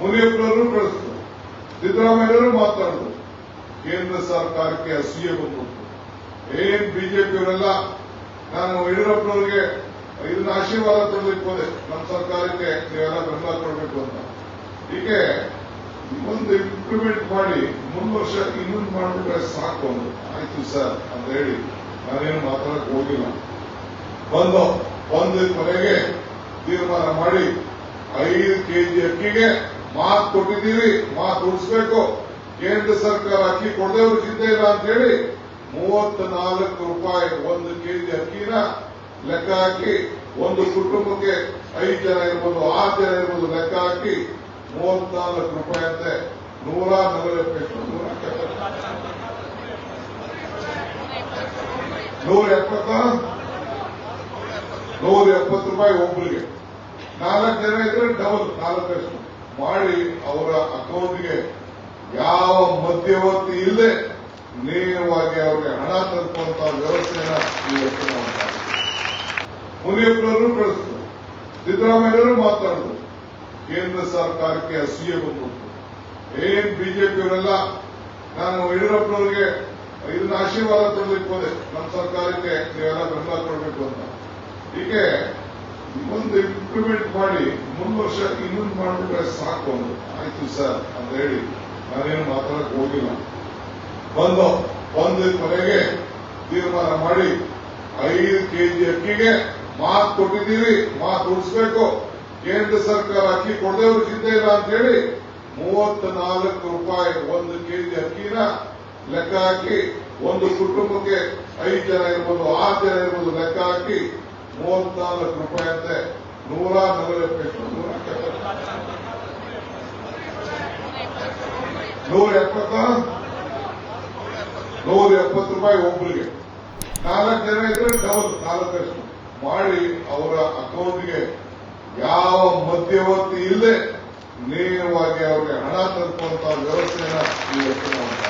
ಮುನಿಯಪ್ಪನವರು ಕಳಿಸಿದ್ರು ಸಿದ್ದರಾಮಯ್ಯವರು ಮಾತಾಡಿದರು ಕೇಂದ್ರ ಸರ್ಕಾರಕ್ಕೆ ಅಸೂಯೆ ಬಂದ್ಬಿಟ್ಟು ಏನ್ ಬಿಜೆಪಿಯವರೆಲ್ಲ ನಾನು ಯಡಿಯೂರಪ್ಪನವ್ರಿಗೆ ಇದನ್ನ ಆಶೀರ್ವಾದ ಕೊಡ್ಲಿಕ್ಕೆ ಹೋದೆ ನಮ್ಮ ಸರ್ಕಾರಕ್ಕೆ ನೀವೆಲ್ಲ ಬೆಂಬಲ ಕೊಡಬೇಕು ಅಂತ. ಹೀಗೆ ಒಂದು ಇಂಪ್ಲಿಮೆಂಟ್ ಮಾಡಿ ಮುಂದ್ ವರ್ಷ ಇನ್ನೊಂದು ಮಾಡಿಬಿಟ್ರೆ ಸಾಕು ಅಂದ್ರು ಆಯ್ತು ಸರ್ ಅಂತ ಹೇಳಿ ನಾನೇನು ಮಾತಾಡಕ್ ಹೋಗಿಲ್ಲ. ಬಂದು ಒಂದು ಕೊನೆಗೆ ತೀರ್ಮಾನ ಮಾಡಿ ಐದು ಕೆಜಿ ಅಕ್ಕಿಗೆ ಮಾತು ಕೊಟ್ಟಿದ್ದೀವಿ, ಮಾತು ಉಳಿಸ್ಬೇಕು. ಕೇಂದ್ರ ಸರ್ಕಾರ ಅಕ್ಕಿ ಕೊಡದೇವ್ರು ಚಿಂತೆ ಇಲ್ಲ ಅಂತ ಹೇಳಿ ಮೂವತ್ತ ನಾಲ್ಕು ರೂಪಾಯಿ ಒಂದು ಕೆಜಿ ಅಕ್ಕಿನ ಲೆಕ್ಕ ಹಾಕಿ ಒಂದು ಕುಟುಂಬಕ್ಕೆ ಐದು ಜನ ಇರ್ಬೋದು, ಆರು ಜನ ಇರ್ಬೋದು ಲೆಕ್ಕ ಹಾಕಿ ಮೂವತ್ನಾಲ್ಕು ರೂಪಾಯಿ ಅಂತೆ. ನೂರ ನಲವತ್ತು ನೂರ ಎಪ್ಪತ್ತ ನೂರ ಎಪ್ಪತ್ತು ರೂಪಾಯಿ ಒಬ್ಬರಿಗೆ ನಾಲ್ಕು ಜನ ಇದ್ರೆ ಡಬಲ್ ನಾಲ್ಕಷ್ಟು ಮಾಡಿ ಅವರ ಅಕೌಂಟ್ಗೆ ಯಾವ ಮಧ್ಯವರ್ತಿ ಇಲ್ಲದೆ ನೇರವಾಗಿ ಅವರಿಗೆ ಹಣ ತಲುಪುವಂತಹ ವ್ಯವಸ್ಥೆನ ಇವತ್ತು ನಾವು. ಮುನಿಯಪ್ಪನವರು ಕಳಿಸಿದ್ರು ಸಿದ್ದರಾಮಯ್ಯವರು ಮಾತಾಡಿದ್ರು, ಕೇಂದ್ರ ಸರ್ಕಾರಕ್ಕೆ ಅಸೂಯೆ ಬಂದ್ಬಿಟ್ಟು ಏನ್ ಬಿಜೆಪಿಯವರೆಲ್ಲ, ನಾನು ಯಡಿಯೂರಪ್ಪನವರಿಗೆ ಇದನ್ನ ಆಶೀರ್ವಾದ ಕೊಡ್ಲಿಕ್ಕೆ ಹೋದೆ, ನಮ್ಮ ಸರ್ಕಾರಕ್ಕೆ ನೀವೆಲ್ಲ ಬೆಂಬಲ ಕೊಡಬೇಕು ಅಂತ ಹೀಗೆ ಒಂದು ಇಂಪ್ಲಿಮೆಂಟ್ ಮಾಡಿ ಮುಂದ್ ವರ್ಷ ಇನ್ನೊಂದು ಮಾಡ್ಬಿಟ್ರೆ ಸಾಕು ಒಂದು ಆಯ್ತು ಸರ್, ಅಂತ ಹೇಳಿ ನಾನೇನು ಮಾತಾಡಕ್ ಹೋಗಿಲ್ಲ. ಬಂದು, ಬಂದ ಕೊನೆಗೆ ತೀರ್ಮಾನ ಮಾಡಿ, ಐದು ಕೆಜಿ ಅಕ್ಕಿಗೆ ಮಾತು ಕೊಟ್ಟಿದ್ದೀವಿ, ಮಾತು ಉಳಿಸ್ಬೇಕು. ಕೇಂದ್ರ ಸರ್ಕಾರ ಅಕ್ಕಿ ಕೊಡದೇವ್ರು ಚಿಂತೆ ಇಲ್ಲ ಅಂತ ಹೇಳಿ ಮೂವತ್ತ ನಾಲ್ಕು ರೂಪಾಯಿ ಒಂದು ಕೆಜಿ ಅಕ್ಕಿನ ಲೆಕ್ಕ ಹಾಕಿ, ಒಂದು ಕುಟುಂಬಕ್ಕೆ ಐದು ಜನ ಇರ್ಬೋದು, ಆರು ಜನ ಇರ್ಬೋದು ಲೆಕ್ಕ ಹಾಕಿ ಮೂವತ್ನಾಲ್ಕು ರೂಪಾಯಿ ಅಂತೆ. ನೂರ ನಲವತ್ತೆಂಟು ನೂರ ಎಪ್ಪತ್ತ. ನೂರ ಎಪ್ಪತ್ತು ರೂಪಾಯಿ ಒಬ್ಬರಿಗೆ ನಾಲ್ಕು ಜನ ಇದ್ರೆ ಡಬಲ್ ನಾಲ್ಕಷ್ಟು ಮಾಡಿ ಅವರ ಅಕೌಂಟ್ಗೆ ಯಾವ ಮಧ್ಯವರ್ತಿ ಇಲ್ಲದೆ ನೇರವಾಗಿ ಅವರಿಗೆ ಹಣ ತಲುಪುವಂತಹ ವ್ಯವಸ್ಥೆಯನ್ನು ಈ ಮಾಡಿದ್ದೀವಿ.